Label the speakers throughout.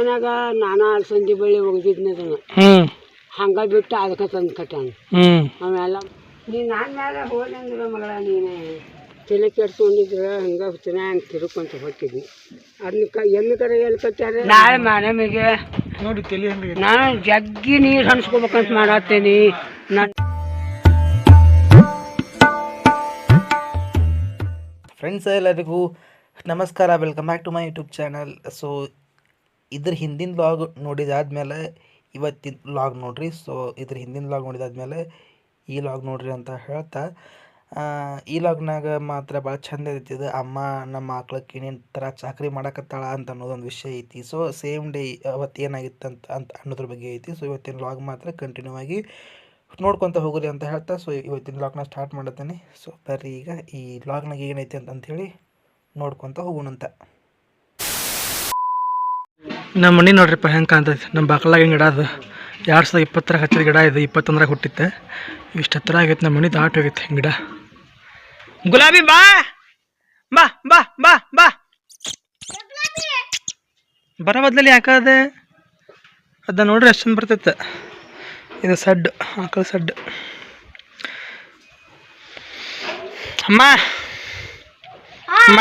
Speaker 1: ಮುಂಜಾನಾಗ ನಾನಾ ಸಂಜೆ ಬಳ್ಳಿ ಒಗ್ದಿದ್ನ ಅದನ್ನ. ಹಂಗ ಬಿಟ್ಟು ಅದಕ್ಕೆ ತಂದು ಕಟ್ಟಾನ
Speaker 2: ಆಮೇಲೆ
Speaker 1: ಅವೆಲ್ಲ ನೀ ನಾನು ಮ್ಯಾಲ ಹೋದಂದ್ರೆ ಮಗಳ ನೀನು ತಲೆ ಕೆಡ್ಸ್ಕೊಂಡಿದ್ರೆ ಹಂಗೆ ಚೆನ್ನಾಗಿ ತಿರುಕೊಂತ ಹೊಟ್ಟಿದ್ವಿ ಅದನ್ನ ಕ ಎಮ್ಮೆ ಕರೆ ಎಲ್ಲಿ ಕಟ್ಟಾರ ನಾಳೆ ಮನೆಮಿಗೆ
Speaker 2: ನೋಡಿ ತಲೆ ಹೆಂಗೆ.
Speaker 1: ನಾನು ಜಗ್ಗಿ ನೀರು ಹನ್ಸ್ಕೋಬೇಕಂತ ಮಾಡತ್ತೇನಿ. ನಾನು
Speaker 2: ಫ್ರೆಂಡ್ಸ್ ಎಲ್ಲರಿಗೂ ನಮಸ್ಕಾರ. Welcome back to my YouTube channel so ಇದ್ರ ಹಿಂದಿನ ಲಾಗ್ ನೋಡಿದಾದ್ಮೇಲೆ ಇವತ್ತಿನ ಲಾಗ್ ನೋಡ್ರಿ. ಸೊ ಇದ್ರ ಹಿಂದಿನ ಲಾಗ್ ನೋಡಿದಾದ್ಮೇಲೆ ಈ ಲಾಗ್ ನೋಡ್ರಿ ಅಂತ ಹೇಳ್ತಾ. ಈ ಲಾಗ್ನಾಗ ಮಾತ್ರ ಭಾಳ ಚಂದ ಇದು ಅಮ್ಮ, ನಮ್ಮ ಆಕ್ಳಕ್ಕೆ ಏನೇನು ಥರ ಚಾಕ್ರಿ ಮಾಡಕತ್ತಾಳ ಅಂತ ಅನ್ನೋದೊಂದು ವಿಷಯ ಐತಿ. ಸೊ ಸೇಮ್ ಡೇ ಅವತ್ತು ಏನಾಗಿತ್ತು ಅಂತ ಅಂತ ಅನ್ನೋದ್ರ ಬಗ್ಗೆ ಐತಿ. ಸೊ ಇವತ್ತಿನ ಲಾಗ್ ಮಾತ್ರ ಕಂಟಿನ್ಯೂ ಆಗಿ ನೋಡ್ಕೊತ ಹೋಗ್ರಿ ಅಂತ ಹೇಳ್ತಾ. ಸೊ ಇವತ್ತಿನ ಲಾಗ್ನ ಸ್ಟಾರ್ಟ್ ಮಾಡತ್ತೇನೆ ಸೊ ಬರ್ರಿ ಈಗ ಈ ಲಾಗ್ನಾಗ ಏನೈತಿ ಅಂತ ಅಂಥೇಳಿ ನೋಡ್ಕೊತ ಹೋಗೋಣಂತ. ನಮ್ಮ ಮನೆ ನೋಡ್ರಿಪ್ಪ, ಹೆಂಗೆ ಕಾಣ್ತೈತಿ. ನಮ್ಮ ಬಾಕಲಾಗ ಗಿಡ ಅದು. ಎರಡು ಸಾವಿರದ ಇಪ್ಪತ್ತರಾಗ ಹಚ್ಚಿದ ಗಿಡ ಇದು, ಇಪ್ಪತ್ತೊಂದರಾಗ ಹುಟ್ಟಿತ್ತೆ. ಇಷ್ಟು ಹತ್ತಿರ ಆಗೈತೆ ನಮ್ಮ ಮನೆ, ದಾಟ್ ಹೋಗೈತೆ ಗಿಡ. ಗುಲಾಬಿ, ಬಾ! ಬಾ ಬಾ ಬಾ ಬಾ! ಬರೋ ಬದಲಲ್ಲಿ ಯಾಕದೆ ಅದ? ನೋಡ್ರಿ ಅಷ್ಟೊಂದು ಬರ್ತೈತೆ. ಇದು ಸಡ್, ಆಕಳ ಸಡ್. ಅಮ್ಮ! ಅಮ್ಮ!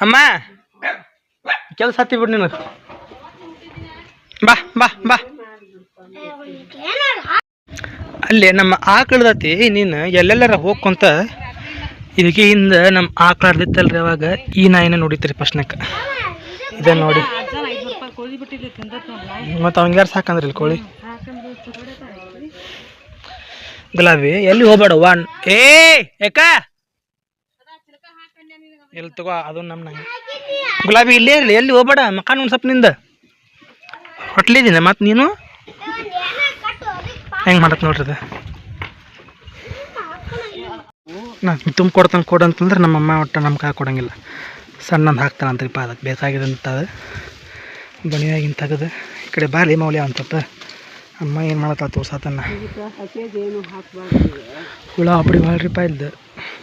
Speaker 2: ಅಮ್ಮ! ಕೆಲಸ ಹತ್ತಿ ಬಿಡು ನೀನು ಬಾ ಬಾ ಬಾ. ಅಲ್ಲಿ ನಮ್ಮ ಆಕಳದತಿ ನೀನು ಎಲ್ಲೆಲ್ಲರ ಹೋಗ್ಕೊಂತ ಇದಕ್ಕಿಂದ ನಮ್ಮ ಆಕಳಿತ್ತಲ್ರಿ ಅವಾಗ ಈ ನಾಯಿನ ನೋಡಿತ್ರಿ ಫಸ್ಟ್ನಾಗ ಇದ ನೋಡಿ. ಮತ್ತು ಅವಂಗೆ ಯಾರು ಸಾಕಂದ್ರಿ ಇಲ್ಲಿ ಕೋಳಿ? ಗುಲಾಬಿ, ಎಲ್ಲಿ ಹೋಗ್ಬೇಡ ವಾನ್ ಏ ಯಾಕ ಎಲ್ಲಿ ತಗೋ, ಅದು ನಮ್ಮ ನಂಗೆ ಗುಲಾಬಿ ಇಲ್ಲೇ ಇರಲಿ, ಎಲ್ಲಿ ಹೋಗ್ಬೇಡ ಮಕಾನ್ ಒಂದು ಸ್ವಲ್ಪ ನಿಂದ. ಹೊಟ್ಲಿದ್ದೀನಿ ಮತ್ತು ನೀನು? ಹೆಂಗೆ ಮಾಡತ್ ನೋಡ್ರಿ ನಾನು ತುಂಬ ಕೊಡ್ತಾನೆ ಕೊಡು ಅಂತಂದ್ರೆ ನಮ್ಮ ಅಮ್ಮ ಒಟ್ಟು ನಮ್ಮ ಕಾಯಿ ಕೊಡಂಗಿಲ್ಲ. ಸಣ್ಣಂದು ಹಾಕ್ತಾನಂತ್ರಿಪ್ಪ ಅದಕ್ಕೆ ಬೇಕಾಗಿದೆ ಅಂತ ಅದು. ಬಣಿಯಾಗಿನ ತೆಗೆದು, ಈ ಕಡೆ ಬಾಲಿ ಮೌಲ್ಯ ಅಂತಪ್ಪ ಅಮ್ಮ ಏನು ಮಾಡತ್ತ ತೋರ್ಸಾತನ್ನ ಹುಳ ಅಪ್ಪಡಿ ಭಾಳ್ರಿಪ್ಪ ಇಲ್ದು.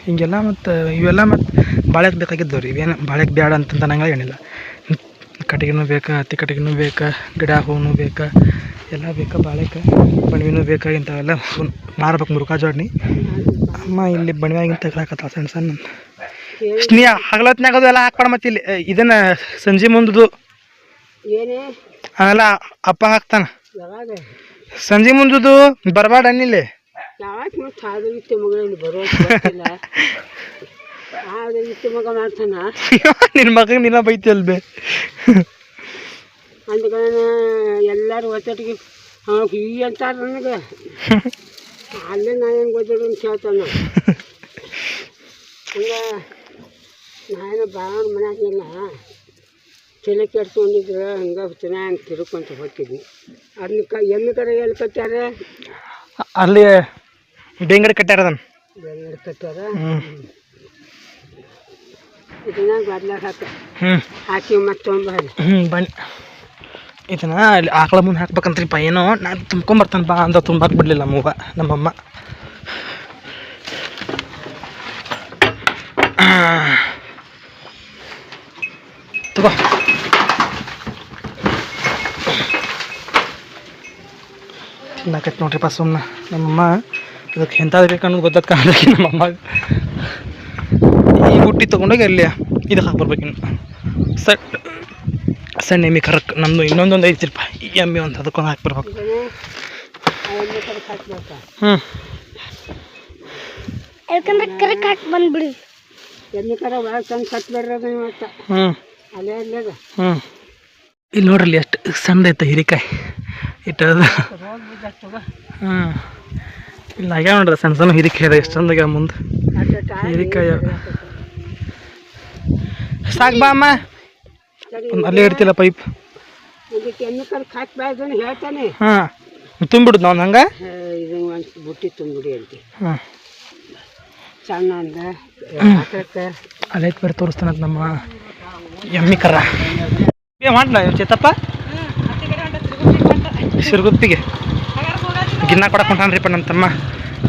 Speaker 2: ಹಿಂಗೆಲ್ಲ ಮತ್ತು, ಇವೆಲ್ಲ ಮತ್ತು ಬಾಳೆಗೆ ಬೇಕಾಗಿದ್ದವು ರೀ. ಇವೇನು ಬಾಳೆಕ್ ಬೇಡ ಅಂತಂತ ನಂಗೆ ಏನಿಲ್ಲ. ಕಟ್ಟಿಗೆನೂ ಬೇಕಾ ಹತ್ತಿ ಕಟ್ಟಿಗೆನೂ ಬೇಕಾ ಗಿಡ ಹೂವು ಬೇಕಾ ಎಲ್ಲ ಬೇಕಾ ಬಾಳೆಕ ಬಣವಿನೂ ಬೇಕಾ ಇಂಥವೆಲ್ಲ ಮಾರ್ಬೇಕು ಮುರುಕಾ ಜೋಡ್ನಿ. ಅಮ್ಮ ಇಲ್ಲಿ ಬಣವಿಯಾಗಿಂತ ತೆಗ್ದಾಕತ್ತ ಸಣ್ಣ ಸಣ್ಣ. ಸ್ನೇಹ ಹಗಲತ್ನಾಗ ಅದು ಎಲ್ಲ ಹಾಕ್ಬಾರ ಮತ್ತೆ ಇಲ್ಲಿ. ಇದನ್ನ ಸಂಜೆ ಮುಂದದು
Speaker 1: ಏನೇ?
Speaker 2: ಅವೆಲ್ಲ ಅಪ್ಪ ಹಾಕ್ತಾನ. ಸಂಜೆ ಮುಂದದು ಬರಬೇಡ ಅನ್ನಿಲ್ಲಿ.
Speaker 1: ಬರೋದಿಲ್ಲ ಮಗ ಮಾಡ್ತಾನ
Speaker 2: ನಿನ್ನ ಮಗಗೆ ನಿನ್ನ ಬೈತಿ ಅಲ್ಬೇ
Speaker 1: ಈ ಅಂತಾರೆ ನನಗೆ. ಅಲ್ಲೇ ನಾ ಹೆಂಗೆ ಓದಿದ್ರು ಅಂತ ಹೇಳ್ತಾನ. ಹಂಗೆ ನಾನು ಭಾವನ ಮನ್ಯಾಗಿಲ್ಲ. ತಲೆ ಕೆಡ್ಸ್ಕೊಂಡಿದ್ರೆ ಹಂಗೆ ಚೆನ್ನಾಗಿ ತಿರುಕೊಂತ ಹೋಗ್ತಿದ್ವಿ ಅದನ್ನ ಕ ಎಮ್ಮೆ ಕಡೆ ಎಲ್ಲಿ ಕಟ್ಟಾರೆ
Speaker 2: ಅಲ್ಲಿ ಡೇಂಗಡೆ ಕಟ್ಟಾರ ಅದನ್ನ.
Speaker 1: ಡೇಂಗಡೆ ಕಟ್ಟಾರ ಇದನ್ನ ಗದ್ಲಾಗ ಹಾಕ ಮತ್ತೆ
Speaker 2: ಹ್ಞೂ ಬನ್ನಿ. ಇದನ್ನ ಅಲ್ಲಿ ಆಕಳ ಮುಂದೆ ಹಾಕ್ಬೇಕಂತ್ರಿಪ್ಪ ಏನೋ ನಾನು ತುಂಬ್ಕೊಂಬರ್ತಾನೆ ಬಾ ಅಂತ ತುಂಬಾಕ್ ಬಿಡಲಿಲ್ಲ ಮೂವ ನಮ್ಮಮ್ಮ. ತಗೋ. ತಿನ್ನಕೈತೆ ನೋಡ್ರಿಪ್ಪ ಸುಮ್ಮನೆ ನಮ್ಮಮ್ಮ ಅದಕ್ಕೆ ಎಂಥದ್ದು ಬೇಕು ಅನ್ನೋದು ಗೊತ್ತಾದ ಕಾರಣಕ್ಕೆ ನಮ್ಮಮ್ಮ ಬುಟ್ಟಿ ತೊಗೊಂಡೋಗಿ ಅಲ್ಲಿ ಇದಕ್ಕೆ ಹಾಕಿ ಇನ್ನು. ಸಟ್ ಸಣ್ಣ ಎಮ್ಮೆ ಕರಕ್ ನಮ್ಮದು ಇನ್ನೊಂದೊಂದು ಐತಿಲ್ಪ ಈ ಎಮ್ಮೆ ಒಂದು ಅದಕ್ಕೊಂದು ಹಾಕ್ಬರ್ಬೇಕು.
Speaker 1: ಬರ್ಬೇಕು
Speaker 2: ಹ್ಞೂ
Speaker 3: ಯಾಕಂದ್ರೆ ಕರೆಕ್ಟ್ ಹಾಕಿ ಬಂದ್ಬಿಡಿ.
Speaker 1: ಎಮ್ಮೆ ಕರ ಮತ್ತೆ
Speaker 2: ಹ್ಞೂ
Speaker 1: ಅಲ್ಲೇ
Speaker 2: ಹ್ಞೂ ಇಲ್ಲಿ ನೋಡ್ರಿ ಎಷ್ಟು ಸಣ್ಣ ಐತೆ ಹಿರಿಕಾಯಿ. ಇಟ್ಟದ ಹ್ಞೂ ಇಲ್ಲ ಆಗ್ಯಾವ ನೋಡ್ರಿ ಸಣ್ಣ ಸಣ್ಣ ಹಿರಿಕಾಯಿ ಅದ ಎಷ್ಟು ಚಂದ ಆಗ್ಯಾವ ಮುಂದೆ ಹಿರಿಕಾಯಿ. ಸಾಕು ಬಾ ಅಮ್ಮ. ಅಲ್ಲೇ ಇಡ್ತಿಲ್ಲ ಪೈಪ್
Speaker 1: ಹಾಕ್ಬಾರ್ದು ಅಂತ ಹೇಳ್ತಾನೆ.
Speaker 2: ಹಾಂ. ತುಂಬಿಡುದು ನಾವು ಹಂಗೆ?
Speaker 1: ಇದನ್ನ ಒಂದು ಬುಟ್ಟಿ ತುಂಬಿಡಿ ಅಂತ.
Speaker 2: ಹಾಂ.
Speaker 1: ಸಣ್ಣ ಅಂದ.
Speaker 2: ಅಲ್ಲೈತೆ ಬೇರೆ ತೋರಿಸ್ತಾನಂತ ನಮ್ಮ ಎಮ್ಮಿ ಕರ. ಮಾಡ್ಲ ಚೇತಪ್ಪ? ಶಿರ್ಗುಪ್ಪಿಗೆ. ಗಿನ್ನ ಕೊಡಕ್ಕೆ ಹೊಂಟಾನ್ರಿಪ್ಪ ನಮ್ಮ ತಮ್ಮ.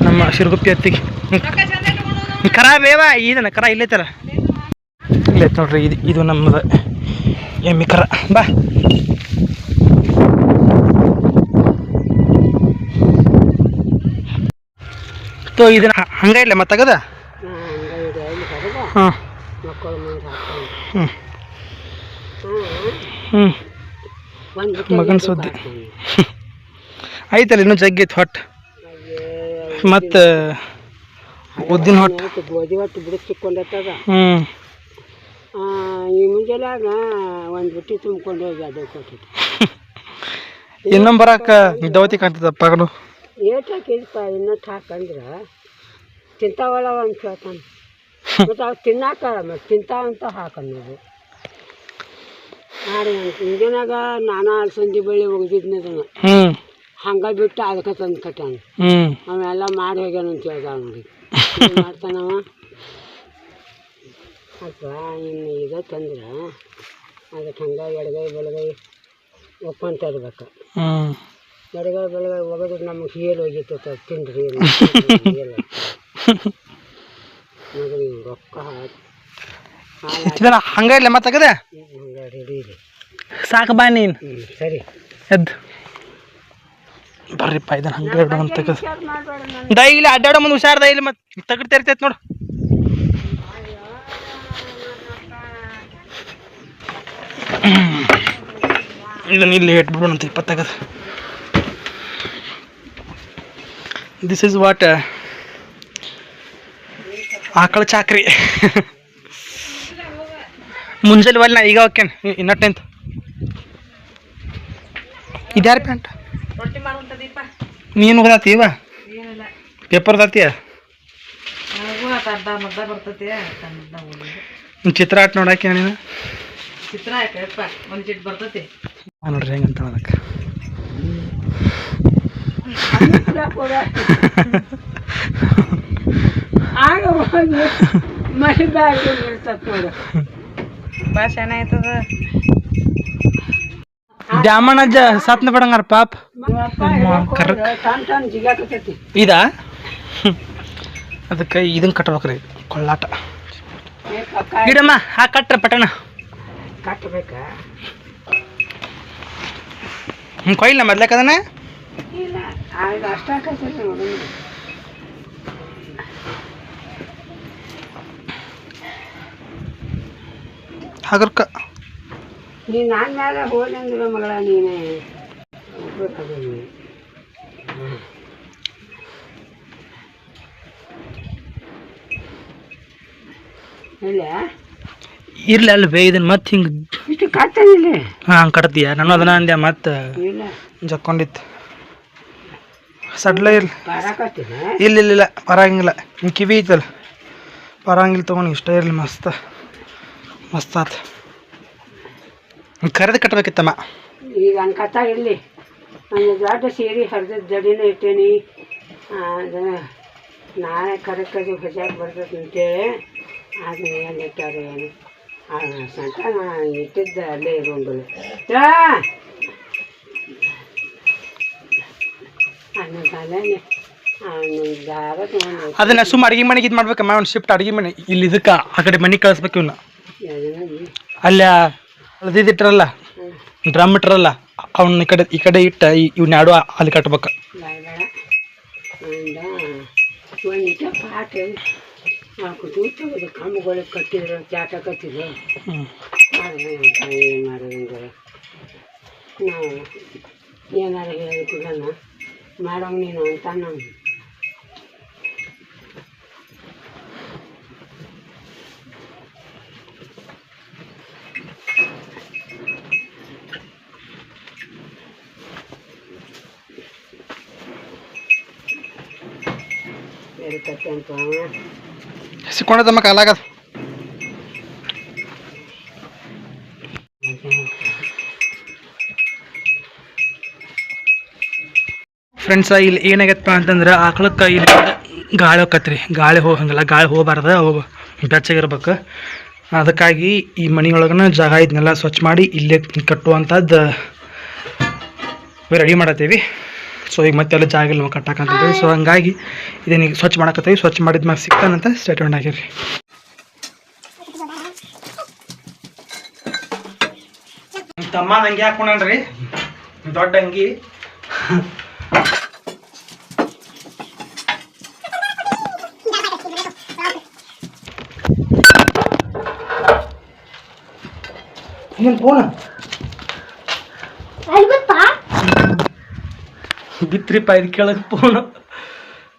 Speaker 2: ನಮ್ಮ ಸಿರುಗುಪ್ಪಿ ಅತ್ತಿಗೆ. ಕರಾ ಕರ ಬೇವ ಇದನ್ನ ಕರ ಇಲ್ಲೈತಲ್ಲ ಇಲ್ಲೈತೆ ನೋಡ್ರಿ ಇದು ಇದು ನಮ್ಮದು ಎಮ್ಮಿ ಕರ ಬಾ ತೋ ಇದನ್ನ ಹಂಗೆ ಇಲ್ಲ
Speaker 1: ಮತ್ತೆ
Speaker 2: ಹಾಂ ಹ್ಞೂ ಹ್ಞೂ ಮಗನ ಸುದ್ದಿ ಐತಲ್ಲ ಇನ್ನೂ ಜಗ್ಗಿತ್ ಹೊಟ್ಟು ಮತ್ತು ಉದ್ದಿನ ಹೊಟ್ಟು ಹ್ಞೂ
Speaker 1: ಈ ಮುಂಜಾನಾಗ ಒಂದು ಬುಟ್ಟಿ ತುಂಬ್ಕೊಂಡು ಹೋಗಿ ಅದು ಕೊಟ್ಟಿದ್ದೆ.
Speaker 2: ಇನ್ನೊಂದು ಬರಾಕ ದವತಿ ಕಾಣ್ತದ ಪಗಲು?
Speaker 1: ಏಟ್ ಹಾಕಿದಪ್ಪ ಹಾಕಂದ್ರೆ. ತಿಂತಾವಲ್ಲ ಅಂತ ಕೇಳ್ತಾನೆ. ಮತ್ತು ಅವು ತಿನ್ನಾಕ ಮತ್ತು ತಿಂತಾವಂತ ಹಾಕನ್ನೋದು ಮಾಡಿ ಮುಂಜಾನಾಗ ನಾನಾ ಅಲಸಂದಿ ಬಳ್ಳಿ ಒಗ್ದಿದ್ನದನ್ನ ಹಂಗೆ ಬಿಟ್ಟು ಅದಕ್ಕೆ ತಂದು ಕಟ್ಟಾನ ಅವೆಲ್ಲ ಮಾಡಿ ಹೋಗ್ಯಾನ ಅಂತ ಹೇಳ್ದ ನೋಡಿ ಮಾಡ್ತಾನವ? ಅಥವಾ ಇನ್ನು ಈಗ ತಂದ್ರೆ ಅದಕ್ಕೆ ಹಂಗೆ ಎಡಗೈ ಬಲಗೈ ಒಪ್ಪಂತ ಇರ್ಬೇಕು. ಎಡಗೈ ಬಲಗೈ ಒಗದ್ರೆ ನಮಗೆ ಹೀಲ್ ಹೋಗಿತ್ತು ತಿಂದ್ರಿ ಮಗನಿಗೆ ರೊಕ್ಕ
Speaker 2: ಹಂಗ ಇಲ್ಲ
Speaker 1: ರೆಡಿ ಇದೆ
Speaker 2: ಸಾಕು ಬಾ ನೀನು.
Speaker 1: ಸರಿ.
Speaker 2: ಎದ್ದು. ಬರ್ರಿಪ್ಪ ಇದನ್ನ ಹಂಗೆ ಅಂತ ತೆಗದು. ಡೈಲಿ ಅಡ್ಡಾಡೋ ಮುಂದೆ ಹುಷಾರ್ದ ಡೈಲಿ ಮತ್ತೆ ತಗಡ್ ತೆರಿತೈತೆ ನೋಡು. ಇದನ್ನ ಇಲ್ಲಿ ಇಟ್ಬಿಡೋಣ ಅಂತ ಇಪ್ಪತ್ತಾಗದ. ದಿಸ್ ಇಸ್ ವಾಟ್ ಆಕಳ ಚಾಕ್ರಿ. ಮುಂಜಾನೆ ಬಲ್ಲಿ ನಾ ಈಗ ಹೋಗ್ತೇನೆ ಇನ್ನ ಟೆಂತ್ ಇದ್ಯಾರ ಪ್ಯಾಂಟ್? ನೀನು ಓದಾತೀವ ಪೇಪರ್ ಓದಾತೀಯ ನಿನ್ ಚಿತ್ರ ಆಟ ನೋಡಾಕೆ ನೀನು? ಆ ನೋಡ್ರಿ ಹೆಂಗಂತ ಅದಕ್ಕೆ
Speaker 1: ಆಗ ಹೋಗಿ ಮನೆ ಬ್ಯಾಗ್ ಇರ್ತದೆ ನೋಡು
Speaker 2: ದ್ಯಾಮಣ್ಣಜ್ಜ ಸತ್ನ ಬಿಡಂಗಾರ ಪಾಪ. ಇದಾ? ಅದಕ್ಕೆ ಇದನ್ನ ಕಟ್ಟಬೇಕ್ರಿ ಕೊಳ್ಳಾಟ ಇಡಮ್ಮ ಹಾ ಕಟ್ರ ಪಟಣ
Speaker 1: ಕಟ್ಟಬೇಕಾ
Speaker 2: ಹ್ಞೂ ಕೊಯ್ಲ ಮೊದ್ಲಕ್ಕೆ ಅದನ್ನ
Speaker 1: ಇಲ್ಲ ಆಗ ಅಷ್ಟ ಹಾಕತ್ತೈತಿ ನೋಡು
Speaker 2: ಹಗರ್ಕ.
Speaker 1: ನೀನು ನಾನು ಮೇಲೆ ಹೋದಂದ್ರೆ ಮಗಳ ನೀನೇ ಒಬ್ಬರು ಇಲ್ಲ
Speaker 2: ಇರ್ಲಿ ಅಲ್ಲಿ ಬೇ ಇದನ್ನ ಮತ್ತೆ ಹಿಂಗೆ
Speaker 1: ಇಷ್ಟು
Speaker 2: ಹಾಂ ಕಟ್ತೀಯ? ನಾನು ಅದನ್ನ ಅಂದೆ ಮತ್ತೆ ಜಕ್ಕೊಂಡಿತ್ತು. ಸಡ್ಲ ಇರ್ಲಿ. ಇಲ್ಲ ಇಲ್ಲ ಇಲ್ಲ ಬರಂಗಿಲ್ಲ. ಹಿಂಗ್ ಕಿವಿ ಐತಲ್ಲ. ಬರಂಗಿಲ್ಲ ತೊಗೊಂಡು ಇಷ್ಟ ಇರಲಿ ಮಸ್ತ್. ಮಸ್ತ್ ಆತ. ಕರೆದು ಕಟ್ಬೇಕಿತ್ತಮ್ಮ.
Speaker 1: ಈಗ ಅನ್ಕತ್ತ ಇರಲಿ. ನನ್ನ ದೊಡ್ಡ ಸೀರೆ ಹರಿದ ಜಡಿನ ಇಟ್ಟೇನಿ. ಅದು ನಾಳೆ ಕರೆಕ್ಟಾಗಿ ಹೊಜಾಕ್ ಬರ್ತೈತೆ ಅಂತೇಳಿ ಆದ್ಮೇಲೆ ಏನು ಇಟ್ಟಾರೆ ಏನು. ಇಟ್ಟಿದ್ದ ಅಲ್ಲೇ ಇರೋದು
Speaker 2: ಅದನ್ನ ಸುಮ್ಮ ಅಡಿಗೆ ಮನೆಗೆ ಇದು ಮಾಡ್ಬೇಕಮ್ಮ ಒಂದು ಶಿಫ್ಟ್ ಅಡಿಗೆ ಮನೆ. ಇಲ್ಲಿ ಇದಕ್ಕೆ ಆ ಕಡೆ ಮನೆಗೆ ಕಳಿಸ್ಬೇಕು ಇವನ್ನ ಅಲ್ಲಿ ಅಳದಿದ್ದಿಟ್ರಲ್ಲ ಡ್ರಮ್ ಇಟ್ರಲ್ಲ ಅವನ್ನ ಈ ಕಡೆ ಈ ಕಡೆ ಇಟ್ಟ ಇವ್ನ ಎರಡು ಅಲ್ಲಿ ಕಟ್ಬೇಕು.
Speaker 1: ಬೇಡ ಬೇಡ ಅಂದ ಒಂದಿಟ ಪಾಟ ಹಾಕಿತು ತೆಗೆದು ಕಂಬಗಳಿಗೆ ಕಟ್ಟಿದ್ರು ಚಾಟ ಕಟ್ಟಿದ್ರು
Speaker 2: ಹ್ಞೂ
Speaker 1: ಏನು ಮಾಡೋದಂದ್ರೆ ನಾವು ಏನಾರು ಹೇಳಿಕೊಡೋಣ ಮಾಡೋ ನೀನು ಅಂತ ನಾವು ಇರ್ತೈತೆ ಅಂತ
Speaker 2: ಸಿಕ್ಕೊಂಡದಮ್ಮ ಕಾಲಾಗದ ಫ್ರೆಂಡ್ಸ ಇಲ್ಲಿ ಏನಾಗತ್ತಪ್ಪ ಅಂತಂದ್ರೆ ಆಕಳಕ್ಕೆ ಇಲ್ಲಿ ಗಾಳಿ ಹೋಗತ್ರಿ ಗಾಳಿ ಹೋಗಂಗಿಲ್ಲ ಗಾಳಿ ಹೋಗಬಾರ್ದು ಅವು ಬೆಚ್ಚಗಿರ್ಬೇಕು. ಅದಕ್ಕಾಗಿ ಈ ಮನೆಯೊಳಗನ ಜಾಗ ಇದನ್ನೆಲ್ಲ ಸ್ವಚ್ಛ ಮಾಡಿ ಇಲ್ಲೇ ಕಟ್ಟುವಂಥದ್ದು ರೆಡಿ ಮಾಡತ್ತೀವಿ. ಸೊ ಈಗ ಮತ್ತೆಲ್ಲ ಜಾಗ ಇಲ್ಲ ಕಟ್ಟಕ್ಕಂತಂದ್ರೆ ಸೊ ಹಂಗಾಗಿ ಇದನ್ನೀಗ ಸ್ವಚ್ಛ ಮಾಡಕತ್ತೀವಿ. ಸ್ವಚ್ಛ ಮಾಡಿದ ಮ್ಯಾಗ ಸಿಗ್ತಾನಂತ ಸ್ಟೇಟ್ಮೆಂಟ್ ಆಗಿರಿ. ತಮ್ಮ ಅಂಗಿ ಹಾಕೊಂಡ್ರಿ ದೊಡ್ಡ ಅಂಗಿ. ಏನು ಫೋನ್ ಬಿತ್ರಿಪ್ಪ ಇದು ಕೇಳಕ್ ಫೋನು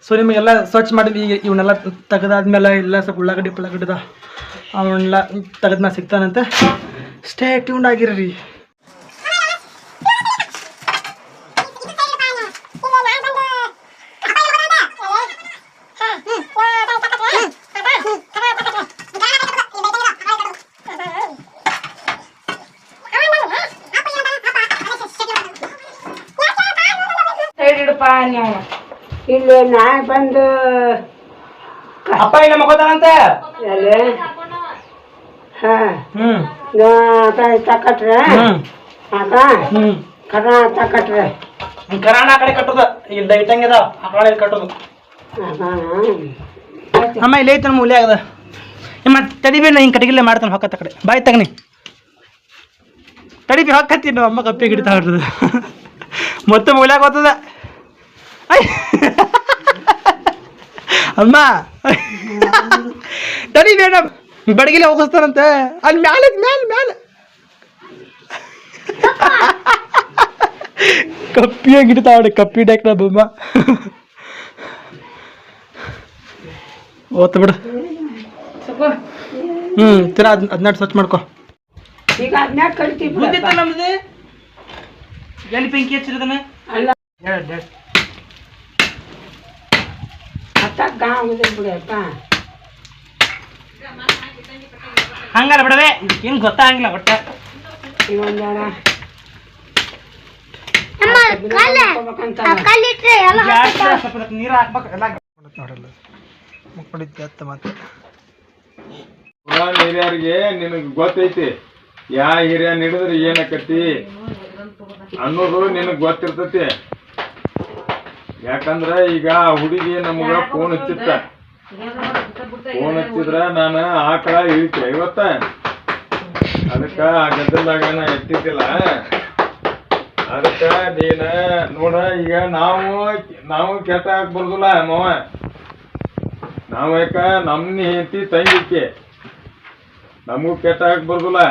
Speaker 2: ಸೊ ನಿಮಗೆಲ್ಲ ಸ್ವಚ್ಛ ಮಾಡಿ ಈಗ ಇವನ್ನೆಲ್ಲ ತೆಗೆದಾದ್ಮೇಲೆ ಎಲ್ಲ ಸ್ವಲ್ಪ ಉಳ್ಳಾಗಡ್ಡಿ ಪುಳ್ಳಾಗಡ್ಡಿದ ಅವನ್ನೆಲ್ಲ ತೆಗೆದ್ಮೇಲೆ ಸಿಗ್ತಾನಂತೆ. Stay tune ಆಗಿರ್ರಿ.
Speaker 1: ಇಲ್ಲಿ ನಾಯಿ ಬಂದು
Speaker 2: ಅಪ್ಪ ಇಲ್ಲ ಮಗೋತಾನಂತೆ
Speaker 1: ಎಲ್ಲಿ? ಹಾಂ.
Speaker 2: ಹ್ಮ್.
Speaker 1: ತಕಟ್ರೆ?
Speaker 2: ಹ್ಮ್.
Speaker 1: ಕರ ತಕಟ್ರೆ.
Speaker 2: ಕರಾಣ ಆ ಕಡೆ ಕಟ್ಟೋದ. ಇಲ್ಲಿ ಇಟ್ಟಂಗಿದ ಆ ಕಡೆ ಕಟ್ಟೋದು. ಅಮ್ಮ ಇಲ್ಲಿ ಐತೆ ನಮ್ಮ ಮೂಲೆ ಆಗದ. ಮತ್ತೆ ತಡಿಬೇಡ ಹಿಂಗೆ ಕಡೆಗಿಲ್ಲ ಮಾಡ್ತಾನೆ ಹೊಕ್ಕ ಕಡೆ. ಬಾಯ್ ತಗನಿ. ತಡಿಬಿ ಹೊಕ್ಕತ್ತೀನಿ ಅಮ್ಮ ಕಪ್ಪಿ ಗಿಡ್ತಾ ಹೊಡ್ತದ ಮತ್ತೆ ಮೂಲ್ಯಾಗ ಹೋಗ್ತದ ಐ. ಅಮ್ಮ. ತಡಿಬೇಡ ಬಡಗಿಲೆ ಹೋಗಿಸ್ತಾನಂತೆ. ಅಲ್ಲಿ ಮ್ಯಾಲೆ ಮ್ಯಾಲೆ ಮ್ಯಾಲೆ. ಕಪ್ಪಿಯಾಗಿ ಹಿಡಿತಾ ಹೊಡೆ ಕಪ್ಪಿ ಡಾಕ್ರ ಬೊಮ್ಮ. ಓದ್ ಬಿಡು. ಹ್ಞೂ ತಿರ ಹದಿನೆಂಟು ಸ್ವಚ್ಛ ಮಾಡ್ಕೊ.
Speaker 1: ಈಗ ಹದಿನೆಂಟು ಕಳಿತೀವಿ
Speaker 2: ನಮ್ದು ಎಲ್ಲಿ ಬೆಂಕಿ ಹಚ್ಚಿರೋದನ್ನ?
Speaker 1: ಅಲ್ಲ.
Speaker 2: ಹೇಳ.
Speaker 1: ಗಾಂವದ ಬಿಡಪ್ಪ
Speaker 2: ಹಂಗಲ್ಲ ಬಿಡವೆ ಏನು ಗೊತ್ತಾಗಿಲ್ಲ ಒಟ್ಟ. ನೀರು ಹಾಕ್ಬೇಕು ಎಲ್ಲ ನೋಡಲ್ಲ ಅತ್ತ ಮತ್ತೆ
Speaker 4: ಪುರಾಣ ಹಿರಿಯರಿಗೆ ನಿನಗೆ ಗೊತ್ತೈತಿ. ಯಾ ಹಿರಿಯ ಹಿಡಿದ್ರೆ ಏನಕತಿ ಅನ್ನೋದು ನಿನಗ್ ಗೊತ್ತಿರ್ತತಿ. ಯಾಕಂದ್ರ ಈಗ ಆ ಹುಡುಗಿ ನಮ್ಗ ಫೋನ್ ಹಚ್ಚಿತ್ತ ಫೋನ್ ಹಚ್ಚಿದ್ರ ನಾನು ಆಕಳ ಇಳಿತೆ ಇವತ್ತ? ಅದಕ್ಕ ಆ ಗದ್ದಲ್ದಾಗ ನಾ ಎತ್ತಿದ್ದಿಲ್ಲ. ಅದಕ್ಕ ನೀನ ನೋಡ ಈಗ ನಾವು ನಾವು ಕೆಟ್ಟ ಬರುದಿಲ್ಲ ಮಾವ. ನಾವು ಯಾಕ ನಮ್ಮ ಹೆಂಡತಿ ತಂಗಿಕ್ಕೆ ನಮಗೂ ಕೆಟ್ಟ ಹಾಕ್ಬಾರ್ದಲ್ಲ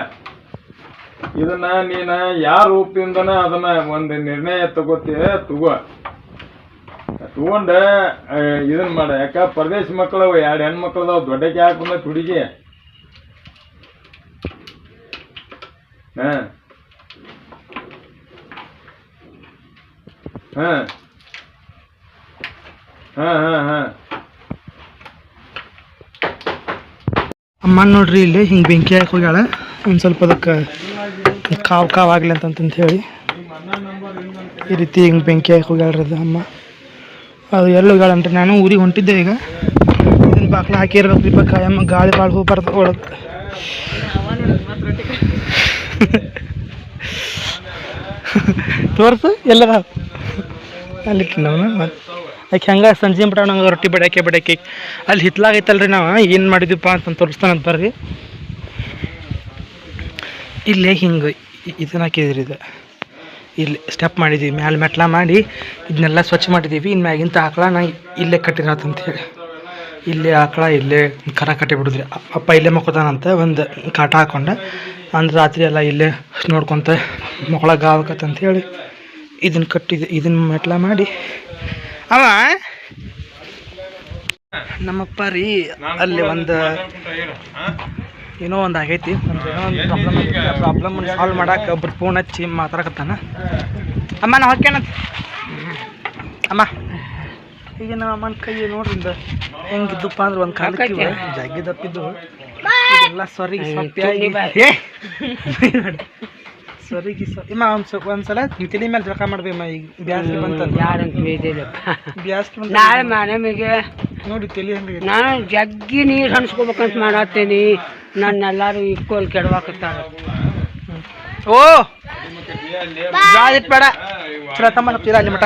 Speaker 4: ಇದನ್ನ ನೀನ ಯಾರ ರೂಪದಿಂದನ ಅದನ್ನ ಒಂದು ನಿರ್ಣಯ ತಗೋತೀಯ ತಗೋ. ತಗೊಂಡ ಇದನ್ನ ಇದನ್ ಮಾಡ. ಯಾಕ? ಪರದೇಶ ಮಕ್ಕಳವ ಎರಡು ಹೆಣ್ಮಕ್ಳು ಅದಾವ ದೊಡ್ಡಕ್ಕೆ ಯಾಕೆ ಬಂದ ಹುಡುಗಿ ಹಾ. ಹಾ ಹಾ
Speaker 2: ಅಮ್ಮ ನೋಡ್ರಿ ಇಲ್ಲಿ, ಹಿಂಗೆ ಬೆಂಕಿ ಹಾಕಿ ಹೋಗ್ಯಾಳ. ಒಂದು ಸ್ವಲ್ಪ ಅದಕ್ಕೆ ಕಾವು ಆಗ್ಲಿ ಅಂತ ಅಂತಂತ ಹೇಳಿ. ಈ ರೀತಿ ಹಿಂಗೆ ಬೆಂಕಿ ಹಾಕಿ ಹೋಗ್ಯಾಳ್ರಿ ಅದು ಅಮ್ಮ. ಅದು ಎಲ್ಲಿ ಹೋಗ್ಯಾಳಂದ್ರೆ ನಾನು ಊರಿಗೆ ಹೊಂಟಿದ್ದೆ ಈಗ. ಇದನ್ನ ಬಾಕ್ಲ ಹಾಕಿರ್ಬೇಕು ರೀ ಕಾಯಮ್ಮ ಗಾಳಿ ಭಾಳ ಹೋಗ್ಬಾರ್ದು ಒಳಗೆ ತೋರ್ಸು, ಎಲ್ಲದ? ಅಲ್ಲಿ ನಾವು ಮತ್ತೆ ಯಾಕೆ ಹಂಗೆ ಸಂಜೆ ಬಿಟ್ಟ ರೊಟ್ಟಿ ಬಡಕೆ ಬಡಕೆ. ಅಲ್ಲಿ ಹಿತ್ಲಾಗೈತಲ್ರಿ ನಾವು. ಏನು ಮಾಡಿದ್ವಿಪ್ಪ ಅಂತ ತೋರಿಸ್ತಾನಂತ ಬರ್ರಿ. ಇಲ್ಲೇ ಹಿಂಗೆ ಇದನ್ನ ಹಾಕಿದ್ರಿ ಇದು ಇಲ್ಲಿ ಸ್ಟೆಪ್ ಮಾಡಿದ್ದೀವಿ ಮ್ಯಾಲೆ ಮೆಟ್ಲ ಮಾಡಿ ಇದನ್ನೆಲ್ಲ ಸ್ವಚ್ಛ ಮಾಡಿದ್ದೀವಿ. ಇನ್ನು ಮ್ಯಾಗಿಂತ ನಾ ಇಲ್ಲೇ ಕಟ್ಟಿರತ್ತಂತ ಹೇಳಿ. ಇಲ್ಲೇ ಆಕಳ ಇಲ್ಲೇ ಕರ ಕಟ್ಟಿಬಿಡಿದ್ರಿ ಅಪ್ಪ ಇಲ್ಲೇ ಮಕ್ಕೋತಾನಂತ ಒಂದು ಕಾಟ ಹಾಕೊಂಡ ಅಂದ್ರೆ ರಾತ್ರಿ ಎಲ್ಲ ಇಲ್ಲೇ ನೋಡ್ಕೊತ ಗಾವಕತ್ತಂತೇಳಿ ಹೇಳಿ ಇದನ್ನು ಕಟ್ಟಿದ ಇದನ್ನ ಮೆಟ್ಲ ಮಾಡಿ. ಅವ? ನಮ್ಮಪ್ಪ ರೀ ಅಲ್ಲಿ ಒಂದು ಏನೋ ಒಂದು ಆಗೈತಿ. ಒಂದು ಏನೋ ಒಂದು ಪ್ರಾಬ್ಲಮ್ ಪ್ರಾಬ್ಲಮ್ ಸಾಲ್ವ್ ಮಾಡಕ್ಕೆ ಒಬ್ರು ಫೋನ್ ಹಚ್ಚಿ ಮಾತಾಡಕತ್ತಾನ. ಅಮ್ಮ ನಾ ಹೊಕ್ಕೇನಂತ ಅಮ್ಮ ಈಗ ನಮ್ಮ ಅಮ್ಮನ ಕೈ ನೋಡ್ರಿಂದ ಹೆಂಗಿದ್ದಪ್ಪ ಅಂದ್ರೆ ಒಂದು ಕಾಲಕ್ಕೆ ಜಗ್ಗಿ ದಪ್ಪಿದ್ದು. ಎಲ್ಲ ಸೊರಿಗೆ ಸೊಪ್ಪಿಯಾಗಿ ಸೊರಿಗೆ ಸೊ ಇಮ್ಮ ಒಂದು ಸ್ವಲ್ಪ ಒಂದ್ಸಲ ತಲೆ ಮೇಲೆ ಜಳಕ ಮಾಡ್ಬೇಮ್ಮ ಈಗ ಬ್ಯಾಸ್ಗೆ ಬಂತಲ್ಲ ಬ್ಯಾಸ್ಗೆ ಬಂತ
Speaker 1: ನಾಳೆ ಮನೆಗೆ
Speaker 2: ನೋಡಿ ತಲೆ ಹೆಂಗೆ
Speaker 1: ನಾನು ಜಗ್ಗಿ ನೀರು ಹಣಿಸ್ಕೋಬೇಕಂತ ಮಾಡತ್ತೀನಿ. ನನ್ನೆಲ್ಲರೂ ಇಕ್ಕೋಲ್ ಕೆಡವಾಕತ್ತಾರ.
Speaker 2: ಓ! ಬೇಡ. ಬೇಡ ತೀರಾ ಅಲ್ಲಿ ಮಠ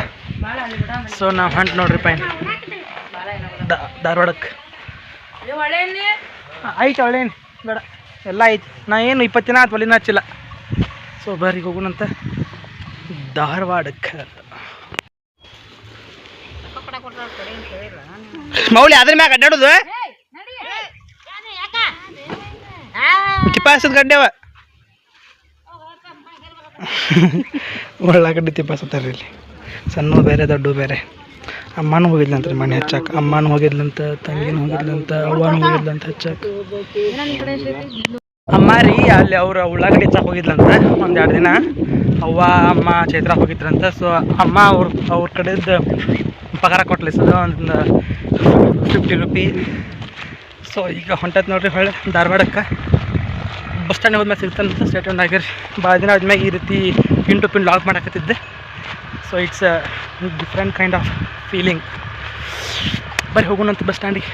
Speaker 2: ಸೊ ನಾವು ಹಂಟ್ ನೋಡ್ರಿ ಪೈನ್. ಧಾರವಾಡಕ್ಕೆ ಐತೆ ಒಳ್ಳೇನು ಬೇಡ. ಎಲ್ಲ ಐತಿ. ನಾ ಏನು ಇಪ್ಪತ್ತು ದಿನ ಆಯ್ತು ಒಲಿನ ಹಚ್ಚಿಲ್ಲ. ಸೊ ಬರ್ರಿ ಹೋಗೋಣಂತ ಧಾರವಾಡಕ್ಕೆ ಮೌಲ್ಯ ಅದ್ರ ಮ್ಯಾಗ ಅಡ್ಡಾಡೋದು? ತಿಪ್ಪಾಸದ ಗಡ್ಡೆವ ಒಳ್ಳಾಗಡ್ಡಿ ತಿಪ್ಪಾಸತ್ತಾರ್ರಿ ಇಲ್ಲಿ. ಸಣ್ಣ ಬೇರೆ ದೊಡ್ಡ ಬೇರೆ. ಅಮ್ಮನೂ ಹೋಗಿದ್ಲಂತ್ರಿ ಮನೆ ಹಚ್ಚಾಕ. ಅಮ್ಮನೂ ಹೋಗಿದ್ಲಂತ ತಂಗಿನೂ ಹೋಗಿದ್ಲಂತ ಅವ್ವನೂ ಹೋಗಿದ್ಲಂತ ಹಚ್ಚಾಕ. ಅಮ್ಮ ರೀ ಅಲ್ಲಿ ಅವ್ರ ಉಳ್ಳಾಗಡ್ಡಿ ಹಚ್ಚಾಕ ಹೋಗಿದ್ಲಂತ ಒಂದೆರಡು ಎರಡು ದಿನ. ಅವ್ವ ಅಮ್ಮ ಚೈತ್ರ ಹೋಗಿದ್ರಂತ. ಸೊ ಅಮ್ಮ ಅವ್ರ ಅವ್ರ ಕಡೆದು ಪಗಾರ ಕೊಟ್ಲಿ. ಸದ ಒಂದು ಫಿಫ್ಟಿ ರುಪಿ ಸೊ ಈಗ ಹೊಂಟತ್ ನೋಡ್ರಿ ಹೊಳ್ಳಿ. ಧಾರವಾಡಕ್ಕೆ. ಬಸ್ ಸ್ಟ್ಯಾಂಡ್ ಹೋದ್ಮೇಲೆ ಸಿಗ್ತಾನಂತ ಸ್ಟೇಟ್ಮೆಂಟ್ ಆಗಿರಿ ಭಾಳ ದಿನ ಆದ್ಮೇಲೆ ಈ ರೀತಿ pin to pin lock ಮಾಡಕತ್ತಿದ್ದೆ. So it's a different kind of feeling ಬರ್ರಿ ಹೋಗೋಣಂತ ಬಸ್ ಸ್ಟ್ಯಾಂಡಿಗೆ.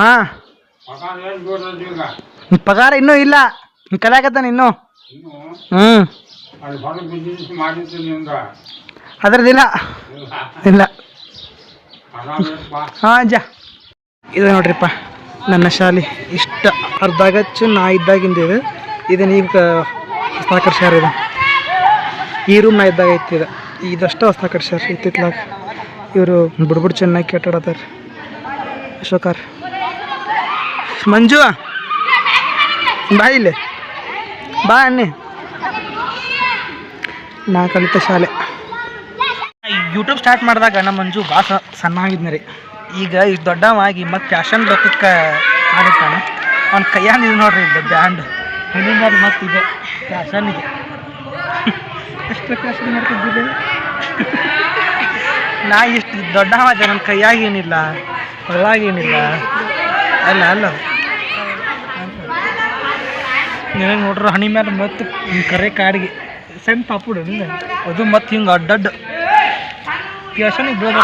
Speaker 2: ಹಾಂ. ಪಗಾರ ಇನ್ನೂ ಇಲ್ಲ. ಕಲಿಯಾಕತ್ತಾನ ಇನ್ನೂ? ಹ್ಞೂ ಅದ್ರದ್ದಿಲ್ಲ. ಇಲ್ಲ. ಹಾಂ ಅಜ್ಜ ಇದು ನೋಡ್ರಿಪ್ಪ. ನನ್ನ ಶಾಲೆ ಇಷ್ಟ. ಅರ್ಧ ಗಚ್ಚು ನಾ ಇದ್ದಾಗಿಂದ ಇದು ನೀವು ಹಸ್ತಾಕರ್ಷಾರ ಇದೆ. ಈ ರೂಮ್ ನಾ ಇದ್ದಾಗ ಐತಿ ಇದು ಇದಷ್ಟು ಹಸ್ತಾಕರ್ಷಾರ ಇತ್ತಿತ್ಲಾಗ ಇವರು ಬುಡ್ಬುಡ್ ಚೆನ್ನಾಗಿ ಕೆಟ್ಟಾಡತ್ತಾರ. ಅಶೋಕಾರ್. ಮಂಜು, ಬಾ ಇಲ್ಲಿ. ಬಾ ಅನ್ನಿ ನಾ ಕಲಿತ ಶಾಲೆ. ಯೂಟ್ಯೂಬ್ ಸ್ಟಾರ್ಟ್ ಮಾಡಿದಾಗ ನಮ್ಮ ಮಂಜು ಭಾಳ ಸಣ್ಣ ಆಗಿದ್ನ ರೀ. ಈಗ ಈ ದೊಡ್ಡವಾಗಿ ಮತ್ತು ಫ್ಯಾಷನ್ ಬರ್ತಕ್ಕ ಮಾಡಿರ್ತಾನೆ ಅವ್ನ ಕೈಯಾಗ ಇದು ನೋಡ್ರಿ ಇದು ಬ್ಯಾಂಡ್. ಹೆಣ್ಣಿನ ಮತ್ತು ಇದೆ. ಫ್ಯಾಷನ್ಗೆ ಎಷ್ಟು ಫ್ಯಾಷನ್ ಮಾಡ್ತಿದ್ದಿಲ್ಲ ನಾ ಇಷ್ಟು ದೊಡ್ಡ ಆದ ನನ್ನ ಕೈಯಾಗೇನಿಲ್ಲ ಏನಿಲ್ಲ. ಒಳಗ ಏನಿಲ್ಲ. ಅಲ್ಲ ಅಲ್ಲ. ನೀವು ನೋಡ್ರಿ ಹಣಿ ಮೇಲೆ ಮತ್ತು ಕರೆ ಕಾಡಿಗೆ. ಸಣ್ಣ ಪಾಪುಡು ಅದು ಮತ್ತು ಹಿಂಗೆ ಅಡ್ಡಡ್ಡ. ಫ್ಯಾಷನಿಗೆ ಬೇಡ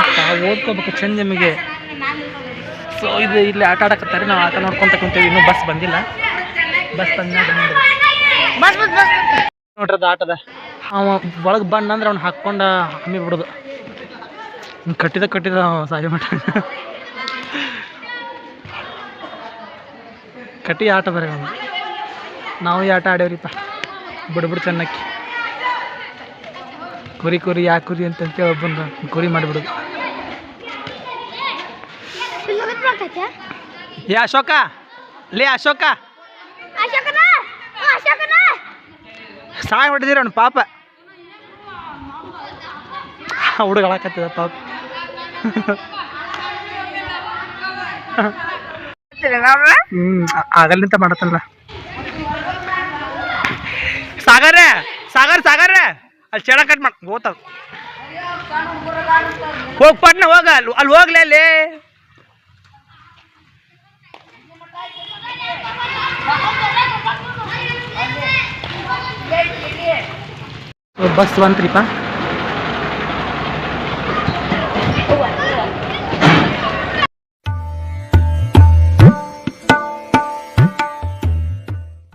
Speaker 2: ಓದ್ಕೋಬೇಕು ಚಂದ ನಿಮಗೆ. ಸೊ ಇದು ಇಲ್ಲಿ ಆಟ ಆಡಕತ್ತಾರೆ. ನಾವು ಆಟ ನೋಡ್ಕೊಂತ ಕುಂತೀವಿ. ಇನ್ನೂ ಬಸ್ ಬಂದಿಲ್ಲ. ಬಸ್ ಬಂದ ನೋಡ್ರಿ ಅದು ಆಟದ. ಅವ ಒಳಗೆ ಬಂದ ಅಂದ್ರೆ ಅವ್ನು ಹಾಕ್ಕೊಂಡು ಹಮ್ಮಿ ಬಿಡೋದು. ಕಟ್ಟಿದ ಕಟ್ಟಿದ ಸಾರಿ ಮಠ. ಕಟ್ಟಿ ಆಟ ಬರ ನಾವು ಈ ಆಟ ಆಡೇವ್ರಿಪ್ಪ ಬಿಡ್ಬಿಡು ಚೆನ್ನಕ್ಕಿ ಕುರಿ ಕುರಿ, ಯಾ ಕುರಿ ಅಂತಂತೇಳಿ ಬಂದ ಕುರಿ ಮಾಡಿಬಿಡೋದು. ಏ ಅಶೋಕ. ಲೇ ಅಶೋಕ. ಸಾಯ್ ಹೊಡೆದಿರ ಅವ್ನು ಪಾಪ. ಹುಡುಗ ಅಳಕತ್ತಿದ ಪಾಪ ಹ್ಮ್ ಆಗಲ್ಲಿಂತ ಮಾಡತ್ತಲ್ಲ. ಸಾಗರ ಸಾಗರ್ ಸಾಗರ. ಅಲ್ಲಿ ಚೇಳ ಕಟ್ ಮಾಡ್ ಹೋತಾವ. ಹೋಗ್ ಪಟ್ನ ಹೋಗ ಅಲ್ಲಿ ಅಲ್ಲಿ. ಹೋಗ್ಲೇ ಅಲ್ಲಿ ಬಸ್ ಬಂತ್ರಿಪ್ಪ